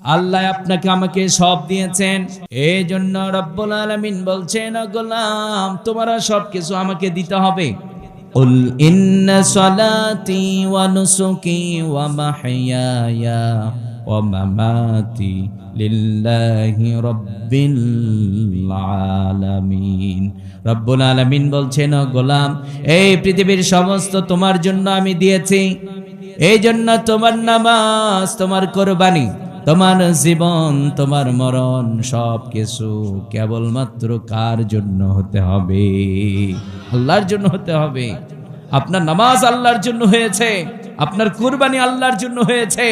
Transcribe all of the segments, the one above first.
আল্লাহ আপনাকে আমাকে সব দিয়েছেন এই জন্য রব্বুল আলামিন বলছেন "ও গোলাম তোমারা সব কিছু আমাকে দিতে হবে قل إن صلاتي ونسكي ومحياي ومماتي لله رب العالمين রব্বুল আলামিন বলছেন "ও গোলাম এই পৃথিবীর সমস্ত তোমার জন্য আমি দিয়েছি এই জন্য তোমার নামাজ তোমার কোরবানি তোমার জীবন, তোমার মরণ সব কিছু কেবলমাত্র কার জন্য হতে হবে? আল্লাহর জন্য হতে হবে। আপনার নামাজ আল্লাহর জন্য হয়েছে, আপনার কুরবানি আল্লাহর জন্য হয়েছে।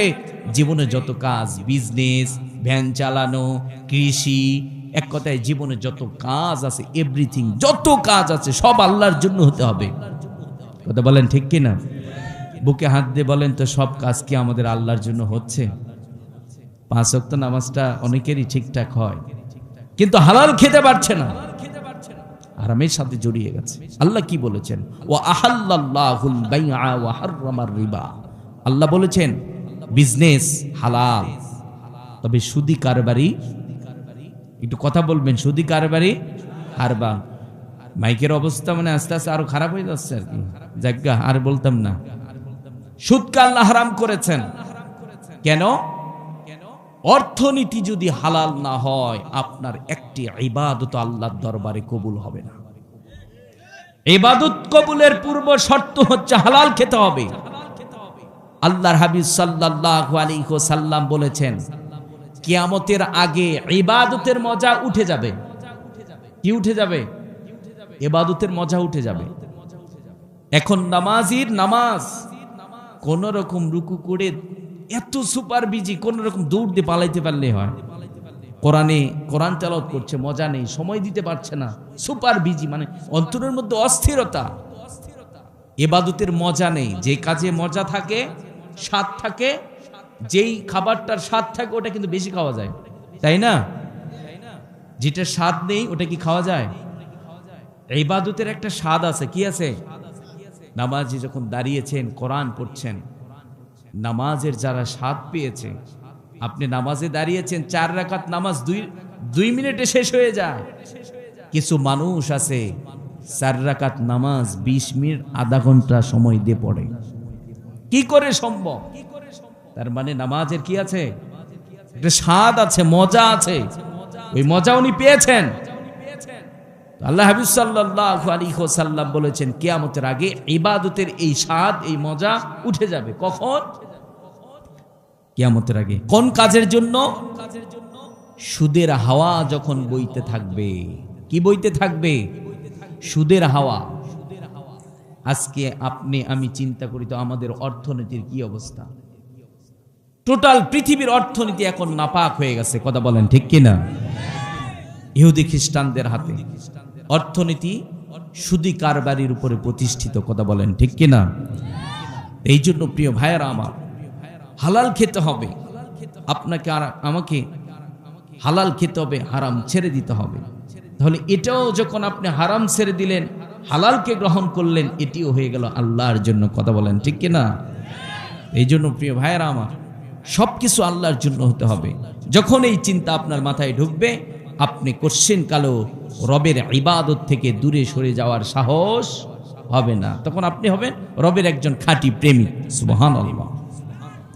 জীবনে যত কাজ বিজনেস ভ্যান চালানো, কৃষি, এক কথায় জীবনে যত কাজ আছে এভরিথিং যত কাজ আছে, সব আল্লাহর জন্য হতে হবে। কথা বলেন ঠিক কিনা? বুকে হাত দিয়ে বলেন তো সব কাজ কি আমাদের আল্লাহর জন্য হচ্ছে? পাঁচ ওয়াক্ত নামাজটা অনেকেরই ঠিকঠাক হয়। কিন্তু হালাল খেতে পারছে না। আরামের সাথে জড়িয়ে গেছে। আল্লাহ কি বলেছেন? ও আহাল্লাহুল রিবা। আল্লাহ বলেছেন, বিজনেস হালাল। তবে সুদি কারবারি, একটু কথা বলবেন, সুদি কারবারি, হারবা। মাইকের অবস্থা মানে আস্তে আস্তে আরও খারাপ হয়ে যাচ্ছে আর কি। যাজ্ঞা আর বলতাম না। সুদকে আল্লাহ হারাম করেছেন। কেন? অর্থনীতি যদি হালাল না হয়, আপনার একটি ইবাদত আল্লাহর দরবারে কবুল হবে না। ইবাদত কবুলের পূর্ব শর্ত হচ্ছে হালাল খেতে হবে। আল্লাহর হাবিব সাল্লাল্লাহু আলাইহি সাল্লাম বলেছেন, কিয়ামতের আগে ইবাদতের মজা উঠে যাবে। কি উঠে যাবে? ইবাদতের মজা উঠে যাবে। এখন নামাজির নামাজ কোন রকম রুকু করে এত সুপার বিজি, কোন রকম দৌড় দিয়ে পালাইতে পারলে হয়। কোরআনে কোরআন তেলাওয়াত করছে, মজা নেই, সময় দিতে পারছে না। সুপার বিজি মানে অন্তরের মধ্যে অস্থিরতা। এবাদতের মজা নেই, যে কাজে মজা থাকে, স্বাদ থাকে, যেই খাবারটার স্বাদ থাকে, ওটা কিন্তু বেশি খাওয়া যায়। তাই না? যেটা স্বাদ নেই, ওটা কি খাওয়া যায়? ইবাদতের একটা স্বাদ আছে, কি আছে? নামাজি যখন দাঁড়িয়েছেন, কোরআন পড়ছেন নামাজের যারা স্বাদ পেয়েছে, আপনি নামাজে দাঁড়িয়েছেন, চার রাকাত নামাজ দুই দুই মিনিটে শেষ হয়ে যায়। কিছু মানুষ আছে, চার রাকাত নামাজ বিশ মিনিট, আধা ঘণ্টা সময় দিয়ে পড়ে। কি করে সম্ভব? তার মানে নামাজের কি আছে? একটা স্বাদ আছে, মজা আছে। ওই মজা উনি পেয়েছেন। আল্লাহ হাবিব সাল্লাল্লাহু আলাইহি ওয়াসাল্লাম বলেছেন, কেয়ামতের আগে ইবাদতের এই স্বাদ, এই মজা উঠে যাবে। কখন? কেয়ামতের আগে। কোন কাজের জন্য? সুদের হাওয়া যখন বইতে থাকবে। কি বইতে থাকবে? সুদের হাওয়া। আজকে আপনি, আমি চিন্তা করি তো আমাদের অর্থনীতির কি অবস্থা? টোটাল পৃথিবীর অর্থনীতি এখন নাপাক হয়ে গেছে, কথা বলেন ঠিক কিনা? ইহুদি খ্রিস্টানদের হাতে। অর্থনীতি সুদি কারবারির উপরে প্রতিষ্ঠিত, কথা বলেন ঠিক কিনা? এই জন্য প্রিয় ভাইয়েরা আমার, হালাল খেতে হবে। আপনাকে আর আমাকে হালাল খেতে হবে, হারাম ছেড়ে দিতে হবে। তাহলে এটাও যখন আপনি হারাম ছেড়ে দিলেন, হালালকে গ্রহণ করলেন, এটিও হয়ে গেল আল্লাহর জন্য, কথা বলেন ঠিক কিনা? এই জন্য প্রিয় ভাইয়েরা আমার সব কিছু আল্লাহর জন্য হতে হবে। যখন এই চিন্তা আপনার মাথায় ঢুকবে আপনি কোশ্চিন কালো, রবের ইবাদত থেকে দূরে সরে যাওয়ার সাহস হবে না। তখন আপনি হবেন রবের একজন খাঁটি প্রেমী। সুবহান আল্লাহ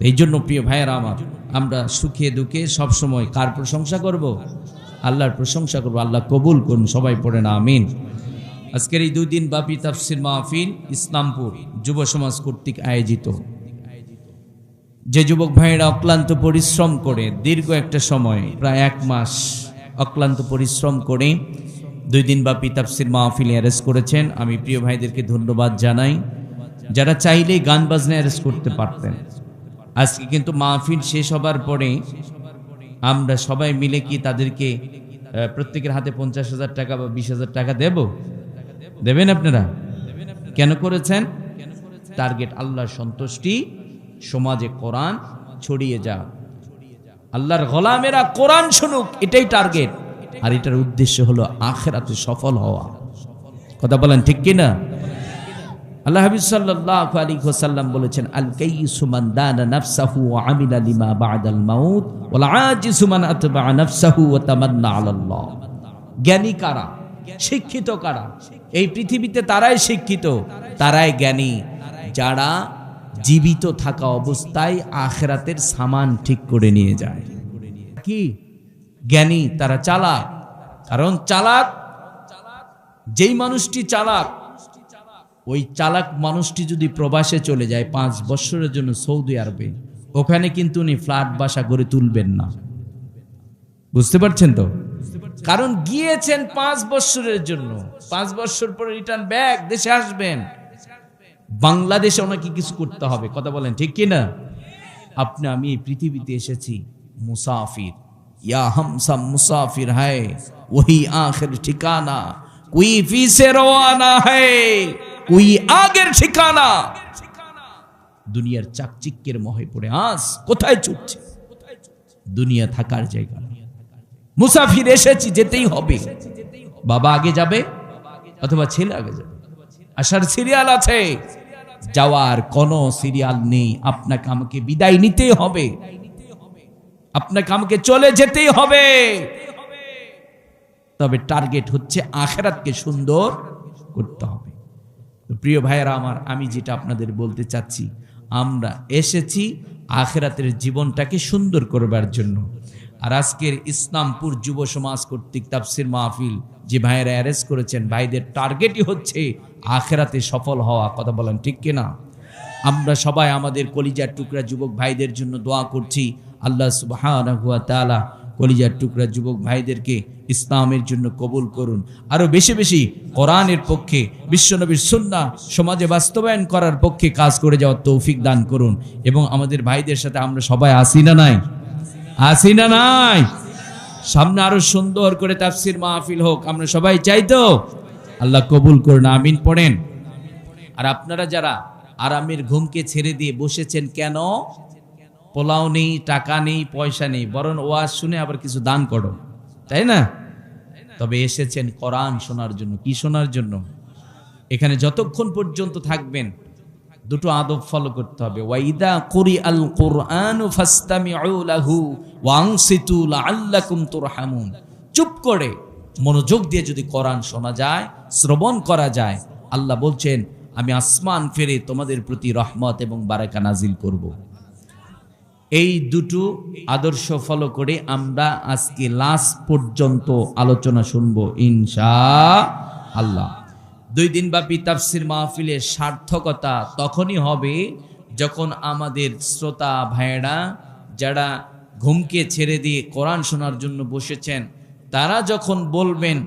এই জন্য প্রিয় ভাইয়েরা আমার, আমরা সুখে দুঃখে সবসময় কার প্রশংসা করব? আল্লাহর প্রশংসা করব, আল্লাহ কবুল করুন, সবাই পড়ে না আমিন। আজকের এই দুই দিন ব্যাপী তাফসির মাহফিল ইসলামপুর যুব সমাজ কর্তৃক আয়োজিত। যে যুবক ভাইয়েরা অক্লান্ত পরিশ্রম করে দীর্ঘ একটা সময়, প্রায় এক মাস অক্লান্ত পরিশ্রম করে দুই দিন বা তাফসির মাহফিল অ্যারেস্ট করেছেন। আমি প্রিয় ভাইদেরকে ধন্যবাদ জানাই। যারা চাইলেই গান বাজনা অ্যারেস্ট করতে পারতেন। আজকে কিন্তু মাহফিল শেষ হবার পরে আমরা সবাই মিলে কি তাদেরকে প্রত্যেকের হাতে পঞ্চাশ হাজার টাকা বা বিশ হাজার টাকা দেব? দেবেন আপনারা? কেন করেছেন? টার্গেট আল্লাহ সন্তুষ্টি, সমাজে কোরআন ছড়িয়ে যা আল্লাহর গোলামেরা কোরআন শুনুক, এটাই টার্গেট আর এটার উদ্দেশ্য হলো আখেরাতে সফল হওয়া। কথা বলেন ঠিক কিনা? আল্লাহ বলেছেন আল কাইয়িসু দানা নাফসাহু ওয়া আমিলা লিমা বা'দাল মাউত ওয়াল আজিজু আতবা নাফসাহু ওয়া তামান্না আলাল্লাহ। জ্ঞানী কারা? শিক্ষিত কারা? এই পৃথিবীতে তারাই শিক্ষিত, তারাই জ্ঞানী। যারা জীবিত থাকা অবস্থায় আখেরাতের সামান ঠিক করে নিয়ে যায়। কি? জ্ঞানী, তারা চালাক। কারণ চালাক, যেই মানুষটি চালাক, ওই চালাক মানুষটি যদি প্রবাসে চলে যায় পাঁচ বছরের জন্য সৌদি আরবে, ওখানে কিন্তু উনি ফ্ল্যাট, বাসা গড়ে তুলবেন না। বুঝতে পারছেন তো? কারণ গিয়েছেন পাঁচ বছরের জন্য। পাঁচ বছর পরে রিটার্ন ব্যাক দেশে আসবেন। বাংলাদেশে ওনাকে কিছু করতে হবে। কথা বলেন, ঠিক কি না আপনি, আমি এই পৃথিবীতে এসেছি, মুসাফির। ইয়া হামসাম মুসাফির হায়, ওহি আখের ঠিকানা, কুই ফিসে রওয়ানা হ্যায় কুই আগের ঠিকানা। দুনিয়ার চাকচিক্যের মহে পড়ে আস কোথায় ছুটছে? দুনিয়া থাকার জায়গা মুসাফির এসেছি, যেতেই হবে। বাবা আগে যাবে, অথবা ছেলে আগে যাবে? আসার সিরিয়াল আছে। যাওয়ার কোনো সিরিয়াল নেই। আপনাকে আমাকে বিদায় নিতে হবে। আপনাকে আমাকে চলে যেতেই হবে। তবে টার্গেট হচ্ছে আখেরাতকে সুন্দর করতে হবে। প্রিয় ভাইয়েরা আমার, আমি যেটা আপনাদের বলতে চাচ্ছি, আমরা এসেছি আখেরাতের জীবনটাকে সুন্দর করবার জন্য। আর আজকের ইসলামপুর যুব সমাজ কর্তৃক তাফসির মাহফিল যে ভাইয়েরা অ্যারেস্ট করেছেন, ভাইদের টার্গেটই হচ্ছে আখেরাতে সফল হওয়া, কথা বলেন ঠিক কিনা? আমরা সবাই আমাদের কলিজার টুকরা যুবক ভাইদের জন্য দোয়া করছি। আল্লাহ সুবহানাহু ওয়া তাআলা কলিজার টুকরা যুবক ভাইদেরকে ইসলামের জন্য কবুল করুন। আরও বেশি বেশি কোরআনের পক্ষে, বিশ্বনবীর সুন্নাহ সমাজে বাস্তবায়ন করার পক্ষে কাজ করে যাওয়ার তৌফিক দান করুন। এবং আমাদের ভাইদের সাথে আমরা সবাই আসি না নাই? আসি না নাই। সামনে আরও সুন্দর করে তাফসির মাহফিল হোক, আমরা সবাই চাই তো। আল্লাহ কবুল করুন, আমিন পড়েন। আর আপনারা যারা আরামের ঘুমকে ছেড়ে দিয়ে বসেছেন কেন? পোলাও নেই, টাকা নেই, পয়সা নেই, বরং ওয়াজ শুনে আবার কিছু দান করো। তাই না? তবে এসেছেন কোরআন শোনার জন্য। কি শোনার জন্য? এখানে যতক্ষণ পর্যন্ত থাকবেন দুটো আদব ফলো করতে হবে। ওয়াইদা কুরি আল কোরআন ফাস্তামিউ ওয়াংসিতু লাআল্লাকুম তুরহামুন। চুপ করে মনোযোগ দিয়ে যদি কোরআন শোনা যায়, শ্রবণ করা যায়, আল্লাহ বলছেন, আমি আসমান ফেরে তোমাদের প্রতি রহমত এবং বারাকা নাজিল করব। এই দুটো আদর্শ ফলো করে আমরা আজকে লাস্ট পর্যন্ত আলোচনা শুনব, ইনশা আল্লাহ। দুই দিন ব্যাপী তাফসির মাহফিলের সার্থকতা তখনই হবে যখন আমাদের শ্রোতা ভাইয়েরা যারা ঘুমকে ছেড়ে দিয়ে কোরআন শোনার জন্য বসেছেন, তারা যখন বলবেন,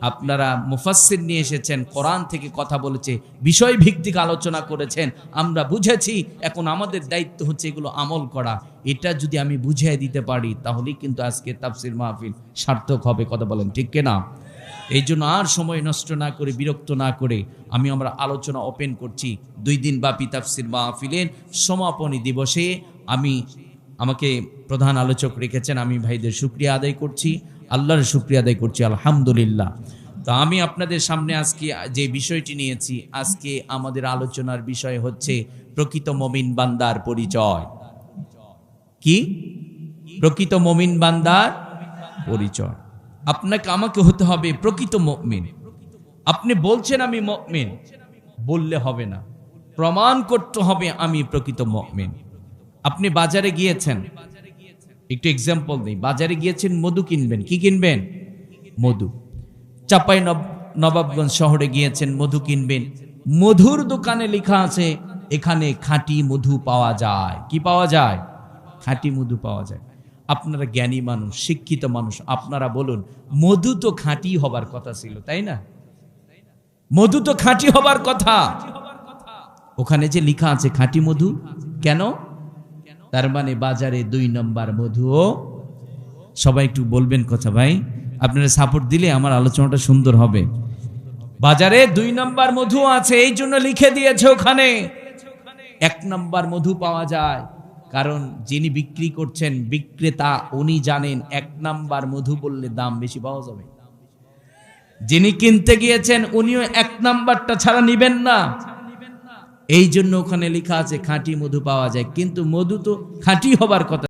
আপনারা মুফাসসির নিয়ে এসেছেন, কোরআন থেকে কথা বলেছে বিষয় ভিত্তিক আলোচনা করেছেন, আমরা বুঝেছি, এখন আমাদের দায়িত্ব হচ্ছে এগুলো আমল করা। এটা যদি আমি বুঝিয়ে দিতে পারি, তাহলেই কিন্তু আজকে তাফসির মাহফিল সার্থক হবে, কথা বলেন, ঠিক কিনা? এই জন্য আর সময় নষ্ট না করে, বিরক্ত না করে আমি আমরা আলোচনা ওপেন করছি। দুই দিন ব্যাপী তাফসির মাহফিলের সমাপনী দিবসে আমি আমাকে প্রধান আলোচক রেখেছেন, আমি ভাইদের শুক্রিয়া আদায় করছি, আল্লাহর শুক্রিয়া আদায় করছি, আলহামদুলিল্লাহ। তো আমি আপনাদের সামনে আজকে যে বিষয়টি নিয়েছি, আজকে আমাদের আলোচনার বিষয় হচ্ছে প্রকৃত মমিন বান্দার পরিচয়। কি? প্রকৃত মমিন বান্দার পরিচয়। আপনাকে আমাকে হতে হবে প্রকৃত মমিন। আপনি বলছেন আমি মমিন, বললে হবে না। প্রমাণ করতে হবে আমি প্রকৃত মমিন। আপনি বাজারে গিয়েছেন। একটু এক্সাম্পল দিই। বাজারে গিয়েছেন, মধু কিনবেন। কি কিনবেন? মধু। চাপাই নব- নবাবগঞ্জ শহরে গিয়েছেন, মধু কিনবেন। মধুর দোকানে লেখা আছে, এখানে খাঁটি মধু পাওয়া যায়। কি পাওয়া যায়? খাঁটি মধু পাওয়া যায়। আপনারা জ্ঞানী মানুষ, শিক্ষিত মানুষ। আপনারা বলুন, মধু তো খাঁটি হবার কথা ছিল, তাই না? মধু তো খাঁটি হবার কথা। ওখানে যে লেখা আছে, খাঁটি মধু, কেন? তার মানে বাজারে দুই নম্বর মধুও সবাই একটু বলবেন কথা, ভাই। আপনারা সাপোর্ট দিলে আমার আলোচনাটা সুন্দর হবে। বাজারে দুই নম্বর মধু আছে, এই জন্য লিখে দিয়েছে ওখানে। এক নম্বর মধু পাওয়া যায়। কারণ যিনি বিক্রি করছেন বিক্রেতা, উনি জানেন এক নাম্বার মধু বললে দাম বেশি পাওয়া যাবে। যিনি কিনতে গিয়েছেন, উনিও এক নাম্বারটা ছাড়া নিবেন না। এই জন্য ওখানে লেখা আছে, খাঁটি মধু পাওয়া যায়। কিন্তু মধু তো খাঁটি হবার কথা